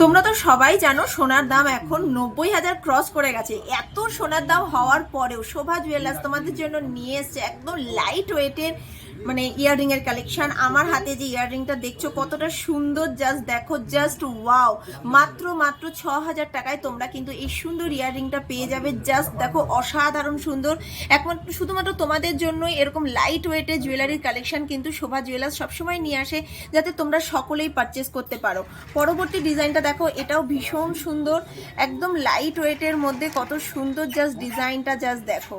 তোমরা তো সবাই জানো সোনার দাম এখন নব্বই হাজার ক্রস করে গেছে। এত সোনার দাম হওয়ার পরেও শোভা জুয়েলার্স তোমাদের জন্য নিয়ে এসছে একদম লাইট ওয়েটের মানে ইয়াররিং এর কালেকশন আমার হাতে যে ইয়াররিংটা দেখছ, কতটা সুন্দর জাস্ট দেখো জাস্ট ওয়াও মাত্র মাত্র ছ হাজার টাকায় তোমরা কিন্তু এই সুন্দর ইয়াররিংটা পেয়ে যাবে। জাস্ট দেখো, অসাধারণ সুন্দর। একমাত্র, শুধুমাত্র তোমাদের জন্যই এরকম লাইট ওয়েটের জুয়েলারির কালেকশন কিন্তু শোভা জুয়েলার্স সবসময় নিয়ে আসে, যাতে তোমরা সকলেই পারচেস করতে পারো। পরবর্তী ডিজাইনটা দেখো, এটাও ভীষণ সুন্দর। একদম লাইট ওয়েটের মধ্যে কত সুন্দর জাস্ট ডিজাইনটা জাস্ট দেখো।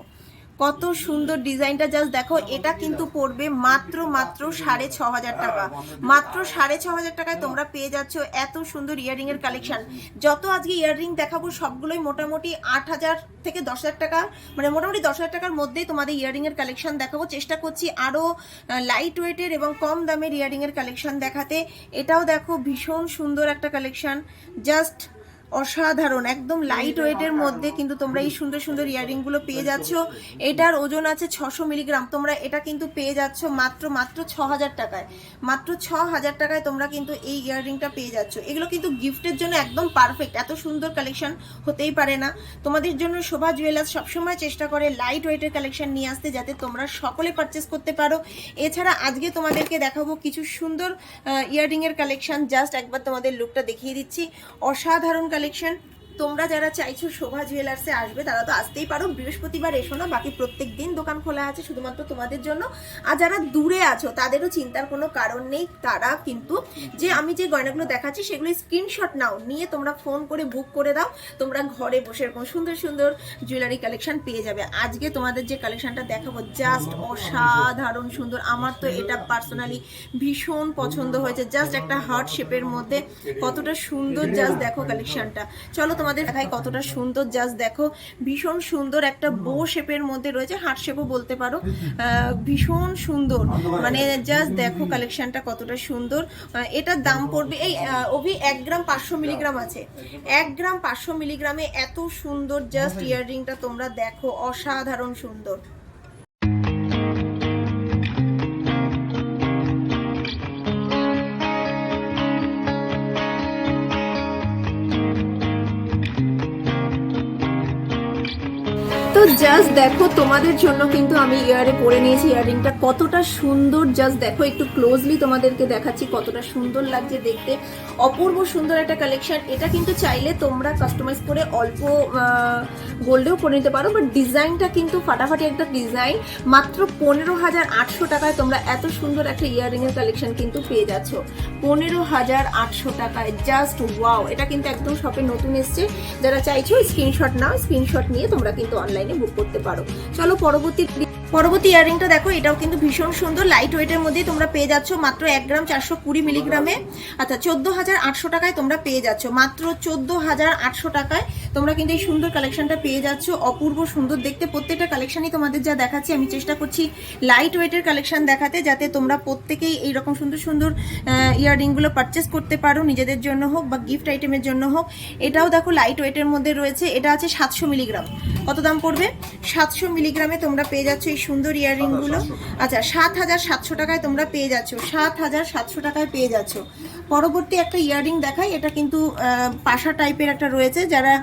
কত সুন্দর ডিজাইনটা, জাস্ট দেখো, এটা কিন্তু পড়বে মাত্র মাত্র সাড়ে ছ হাজার টাকা। মাত্র সাড়ে ছ হাজার টাকায় তোমরা পেয়ে যাচ্ছ এত সুন্দর ইয়াররিং এর কালেকশন যত আজকে ইয়াররিং দেখাবো, সবগুলোই মোটামুটি আট হাজার থেকে দশ হাজার টাকা মানে মোটামুটি দশ হাজার টাকার মধ্যেই তোমাদের ইয়াররিং এর কালেকশন দেখাবো। চেষ্টা করছি আরও লাইট ওয়েটের এবং কম দামের ইয়াররিং এর কালেকশন দেখাতে। এটাও দেখো ভীষণ সুন্দর একটা কালেকশন জাস্ট অসাধারণ একদম লাইট ওয়েটের মধ্যে কিন্তু তোমরা এই সুন্দর সুন্দর ইয়াররিংগুলো পেয়ে যাচ্ছ। এটার ওজন আছে ছশো মিলিগ্রাম তোমরা এটা কিন্তু পেয়ে যাচ্ছ মাত্র মাত্র ছ হাজার টাকায়। মাত্র ছ হাজার টাকায় তোমরা কিন্তু এই ইয়াররিংটা পেয়ে যাচ্ছ। এগুলো কিন্তু গিফটের জন্য একদম পারফেক্ট এত সুন্দর কালেকশন হতেই পারে না। তোমাদের জন্য শোভা জুয়েলার্স সবসময় চেষ্টা করে লাইট ওয়েটের কালেকশন নিয়ে আসতে যাতে তোমরা সকলে পারচেস করতে পারো। এছাড়া আজকে তোমাদেরকে দেখাবো কিছু সুন্দর ইয়াররিং এর কালেকশন জাস্ট একবার তোমাদের লুকটা দেখিয়ে দিচ্ছি। অসাধারণ কালেকশন কালেকশন তোমরা যারা চাইছো শোভা জুয়েলার্সে আসবে, তারা তো আসতেই পারো। বৃহস্পতিবার এসো না, বাকি প্রত্যেক দিন দোকান খোলা আছে শুধুমাত্র তোমাদের জন্য। আর যারা দূরে আছো, তাদেরও চিন্তার কোনো কারণ নেই। তারা কিন্তু যে আমি যে গয়নাগুলো দেখাচ্ছি, সেগুলো স্ক্রিনশট নাও। নিয়ে তোমরা ফোন করে বুক করে দাও। তোমরা ঘরে বসে এরকম সুন্দর সুন্দর জুয়েলারি কালেকশন পেয়ে যাবে। আজকে তোমাদের যে কালেকশনটা দেখাবো জাস্ট অসাধারণ সুন্দর। আমার তো এটা পার্সোনালি ভীষণ পছন্দ হয়েছে। জাস্ট একটা হার্ট শেপের মধ্যে কতটা সুন্দর জাস্ট দেখো কালেকশনটা চলো তোমাদের ভাই কতটা সুন্দর জাস্ট দেখো ভীষণ সুন্দর একটা বো শেপের মধ্যে রয়েছে হার্ট শেপও বলতে পারো। ভীষণ সুন্দর। মানে জাস্ট দেখো কালেকশনটা কতটা সুন্দর। এটার দাম পড়বে এই অভি এক গ্রাম পাঁচশো মিলিগ্রাম আছে। এক গ্রাম পাঁচশো মিলিগ্রামে এত সুন্দর জাস্ট ইয়াররিংটা তোমরা দেখো অসাধারণ সুন্দর। জাস্ট দেখো, তোমাদের জন্য কিন্তু আমি ইয়ারে পরে নিয়েছি ইয়াররিংটা কতটা সুন্দর জাস্ট দেখো, একটু ক্লোজলি তোমাদেরকে দেখাচ্ছি কতটা সুন্দর লাগছে দেখতে। অপূর্ব সুন্দর একটা কালেকশন এটা কিন্তু চাইলে তোমরা কাস্টমাইজ করে অল্প গোল্ডেও করে নিতে পারো বাট ডিজাইনটা কিন্তু ফাটাফাটি একটা ডিজাইন মাত্র পনেরো হাজার আটশো টাকায় তোমরা এত সুন্দর একটা ইয়াররিং এর কালেকশন কিন্তু পেয়ে যাচ্ছ। পনেরো হাজার আটশো টাকায় জাস্ট ওয়াও এটা কিন্তু একদম শপে নতুন এসছে। যারা চাইছো স্ক্রিনশট নাও স্ক্রিনশট নিয়ে তোমরা কিন্তু অনলাইনে বুক করতে পারো। চলো পরবর্তী পরবর্তী ইয়াররিংটা দেখো, এটাও কিন্তু ভীষণ সুন্দর। লাইট ওয়েটের মধ্যে তোমরা পেয়ে যাচ্ছ মাত্র এক গ্রাম চারশো কুড়ি মিলিগ্রামে। আচ্ছা চোদ্দ হাজার আটশো টাকায় তোমরা পেয়ে যাচ্ছ। মাত্র চোদ্দ হাজার আটশো টাকায় তোমরা কিন্তু এই সুন্দর কালেকশনটা পেয়ে যাচ্ছ। অপূর্ব সুন্দর দেখতে প্রত্যেকটা কালেকশনই তোমাদের যা দেখাচ্ছি, আমি চেষ্টা করছি লাইট ওয়েটের কালেকশন দেখাতে, যাতে তোমরা প্রত্যেকেই এইরকম সুন্দর সুন্দর ইয়াররিংগুলো পারচেস করতে পারো, নিজেদের জন্য হোক বা গিফট আইটেমের জন্য হোক। এটাও দেখো লাইট ওয়েটের মধ্যে রয়েছে, এটা আছে সাতশো মিলিগ্রাম। কত দাম পড়বে? সাতশো মিলিগ্রামে তোমরা পেয়ে যাচ্ছ এই সুন্দর ইয়াররিংগুলো। আচ্ছা সাত হাজার সাতশো টাকায় তোমরা পেয়ে যাচ্ছ। সাত হাজার সাতশো টাকায় পেয়ে যাচ্ছ। পরবর্তী একটা ইয়াররিং দেখাই, এটা কিন্তু পাশা টাইপের একটা রয়েছে। যারা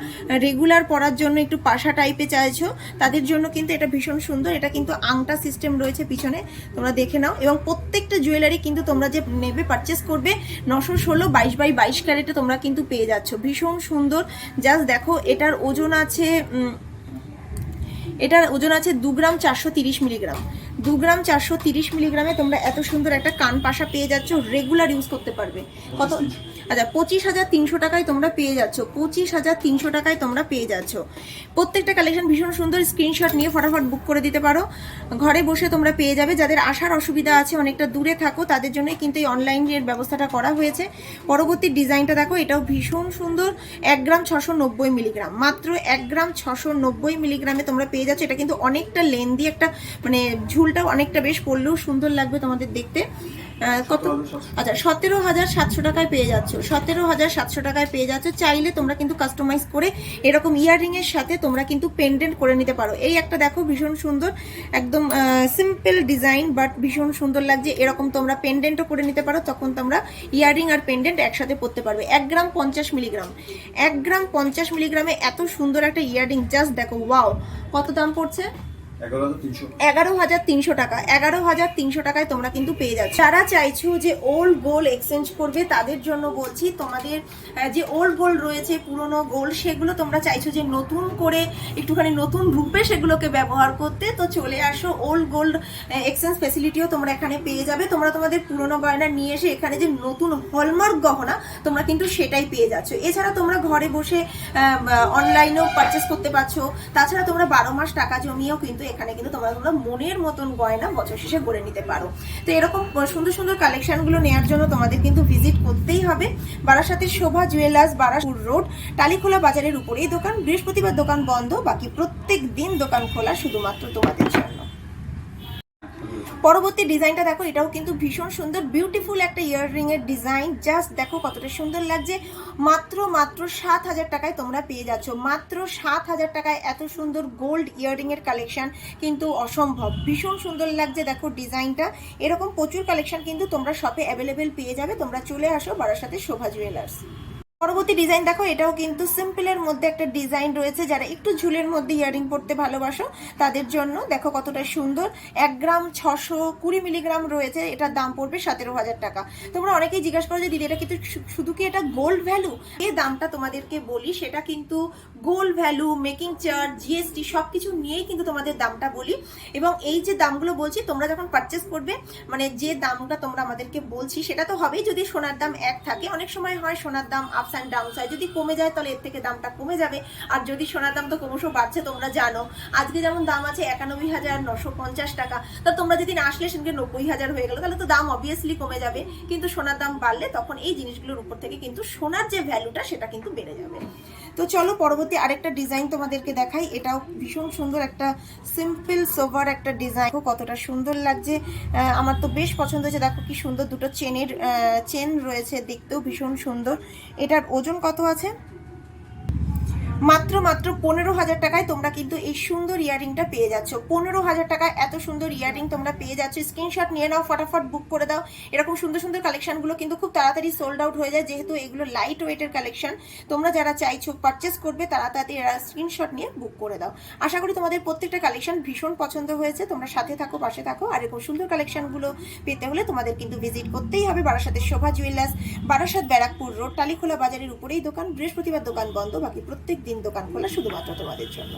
রেগুলার পরার জন্য একটু পাশা টাইপে চাইছো, তাদের জন্য কিন্তু এটা ভীষণ সুন্দর। এটা কিন্তু আংটা সিস্টেম রয়েছে পিছনে, তোমরা দেখে নাও। এবং প্রত্যেকটা জুয়েলারি কিন্তু তোমরা যে নেবে পারচেস করবে, নশো ষোলো বাইশ বাই বাইশ ক্যারেটে তোমরা কিন্তু পেয়ে যাচ্ছ। ভীষণ সুন্দর। জাস্ট দেখো, এটার ওজন আছে এটার ওজন আছে দু গ্রাম চারশো তিরিশ মিলিগ্রাম। দু গ্রাম চারশো তিরিশ মিলিগ্রামে তোমরা এত সুন্দর একটা কান পাশা পেয়ে যাচ্ছ রেগুলার ইউজ করতে পারবে। কত আচ্ছা পঁচিশ হাজার তিনশো টাকায় তোমরা পেয়ে যাচ্ছ, পঁচিশ হাজার তিনশো টাকায় তোমরা পেয়ে যাচ্ছ। প্রত্যেকটা কালেকশন ভীষণ সুন্দর স্ক্রিনশট নিয়ে ফটাফট বুক করে দিতে পারো। ঘরে বসে তোমরা পেয়ে যাবে, যাদের আসার অসুবিধা আছে, অনেকটা দূরে থাকো, তাদের জন্যই কিন্তু এই অনলাইন অনলাইনের ব্যবস্থাটা করা হয়েছে। পরবর্তী ডিজাইনটা দেখো, এটাও ভীষণ সুন্দর, এক গ্রাম ছশো নব্বই মিলিগ্রাম। মাত্র এক গ্রাম ছশো নব্বই মিলিগ্রামে তোমরা পেয়ে যাচ্ছ, এটা কিন্তু অনেকটা লেন্দি একটা মানে ঝুলটাও অনেকটা বেশ পড়লেও সুন্দর লাগবে তোমাদের দেখতে। কত আচ্ছা সতেরো হাজার সাতশো টাকায় পেয়ে যাচ্ছ। সতেরো হাজার সাতশো টাকায় পেয়ে যাচ্ছ। চাইলে তোমরা কিন্তু কাস্টমাইজ করে এরকম ইয়াররিং এর সাথে তোমরা কিন্তু পেন্ডেন্ট করে নিতে পারো। এই একটা দেখো, ভীষণ সুন্দর, একদম সিম্পল ডিজাইন বাট ভীষণ সুন্দর লাগছে। এরকম তোমরা পেন্ডেন্টও করে নিতে পারো। তখন তোমরা ইয়াররিং আর পেন্ডেন্ট একসাথে পরতে পারবে। এক গ্রাম পঞ্চাশ মিলিগ্রাম এক গ্রাম পঞ্চাশ মিলিগ্রামে এত সুন্দর একটা ইয়াররিং জাস্ট দেখো ওয়াও কত দাম পড়ছে? এগারো হাজার তিনশো। টাকা। এগারো হাজার তিনশো টাকায় তোমরা কিন্তু পেয়ে যাচ্ছ। যারা চাইছো যে ওল্ড গোল্ড এক্সচেঞ্জ করবে, তাদের জন্য বলছি তোমাদের যে ওল্ড গোল্ড রয়েছে, পুরনো গোল্ড সেগুলো তোমরা চাইছো যে নতুন করে, একটুখানি নতুন রূপে সেগুলোকে ব্যবহার করতে, তো চলে আসো ওল্ড গোল্ড এক্সচেঞ্জ ফেসিলিটিও তোমরা এখানে পেয়ে যাবে। তোমরা তোমাদের পুরনো গয়না নিয়ে এসে এখানে যে নতুন হলমার্ক গহনা, তোমরা কিন্তু সেটাই পেয়ে যাচ্ছ। এছাড়া তোমরা ঘরে বসে অনলাইনেও পারচেস করতে পারছ। তাছাড়া তোমরা বারো মাস টাকা জমিয়েও কিন্তু এখানে কিন্তু তোমরা তোমরা মনের মতন গয়না বছর শেষে গড়ে নিতে পারো। তো এরকম সুন্দর সুন্দর কালেকশনগুলো নেওয়ার জন্য তোমাদের কিন্তু ভিজিট করতেই হবে। বারাসাতের শোভা জুয়েলার্স বারাসপুর রোড টালিখোলা বাজারের উপরেই দোকান। বৃহস্পতিবার দোকান বন্ধ, বাকি প্রত্যেক দিন দোকান খোলা শুধুমাত্র তোমাদের পরবর্তী ডিজাইনটা দেখো, এটাও কিন্তু ভীষণ সুন্দর বিউটিফুল একটা ইয়াররিং এর ডিজাইন জাস্ট দেখো কতটা সুন্দর লাগছে। মাত্র মাত্র সাত হাজার টাকায় তোমরা পেয়ে যাচ্ছ। মাত্র সাত হাজার টাকায় এত সুন্দর গোল্ড ইয়াররিং এর কালেকশন কিন্তু অসম্ভব। ভীষণ সুন্দর লাগছে দেখো ডিজাইনটা এরকম প্রচুর কালেকশন কিন্তু তোমরা শপে অ্যাভেলেবেল পেয়ে যাবে। তোমরা চলে আসো বারাসাতে শোভা জুয়েলার্স পরবর্তী ডিজাইন দেখো, এটাও কিন্তু সিম্পলের মধ্যে একটা ডিজাইন রয়েছে যারা একটু ঝুলের মধ্যে ইয়ারিং পড়তে ভালোবাসো, তাদের জন্য। দেখো কতটা সুন্দর। এক গ্রাম ছশো কুড়ি মিলিগ্রাম রয়েছে, এটার দাম পড়বে সতেরো হাজার টাকা। তোমরা অনেকেই জিজ্ঞাসা করো যে, দিদি, এটা কিন্তু শুধু কি এটা গোল্ড ভ্যালু এই দামটা তোমাদেরকে বলি, সেটা কিন্তু gold value making charge GST সব কিছু নিয়েই কিন্তু তোমাদের দামটা বলি। এবং এই যে দামগুলো বলছি, তোমরা যখন পারচেস করবে মানে যে দামটা তোমরা আমাদেরকে বলছি, সেটা তো হবেই যদি সোনার দাম এক থাকে। অনেক সময় হয় সোনার দাম আপস অ্যান্ড ডাউন হয় যদি কমে যায় তাহলে এর থেকে দামটা কমে যাবে। আর যদি সোনার দাম তো ক্রমশ বাড়ছে, তোমরা জানো, আজকে যেমন দাম আছে একানব্বই হাজার নশো পঞ্চাশ টাকা, তা তোমরা যদি আসলে সেদিকে নব্বই হাজার হয়ে গেলো, তাহলে তো দাম অবভিয়াসলি কমে যাবে। কিন্তু সোনার দাম বাড়লে তখন এই জিনিসগুলোর উপর থেকে কিন্তু সোনার যে ভ্যালুটা সেটা কিন্তু বেড়ে যাবে। তো চলো পরবর্তী আরেকটা ডিজাইন তোমাদেরকে দেখাই। এটাও ভীষণ সুন্দর একটা সিম্পল সোভার একটা ডিজাইন কতটা সুন্দর লাগছে। আমার তো বেশ পছন্দ হয়েছে। দেখো কি সুন্দর দুটো চেনের চেন রয়েছে। দেখতেও ভীষণ সুন্দর। এটার ওজন কত আছে? মাত্র মাত্র পনেরো হাজার টাকায় তোমরা কিন্তু এই সুন্দর ইয়ারিংটা পেয়ে যাচ্ছ। পনেরো হাজার টাকায় এত সুন্দর ইয়ারিং তোমরা পেয়ে যাচ্ছ। স্ক্রিনশট নিয়ে নাও, ফটাফট বুক করে দাও। এরকম সুন্দর সুন্দর কালেকশনগুলো কিন্তু খুব তাড়াতাড়ি সোল্ড আউট হয়ে যায়, যেহেতু এগুলো লাইট ওয়েটের কালেকশন তোমরা যারা চাইছো পারচেস করবে তাড়াতাড়ি স্ক্রিনশট নিয়ে বুক করে দাও। আশা করি তোমাদের প্রত্যেকটা কালেকশন ভীষণ পছন্দ হয়েছে। তোমরা সাথে থাকো, পাশে থাকো। আর এরকম সুন্দর কালেকশনগুলো পেতে হলে তোমাদের কিন্তু ভিজিট করতেই হবে বারাসাতের শোভা জুয়েলার্স বারাসাত ব্যারাকপুর রোড টালিখোলা বাজারের উপরেই দোকান। বৃহস্পতিবার দোকান বন্ধ, বাকি প্রত্যেক দিন দোকান খোলা শুধুমাত্র তোমাদের জন্য।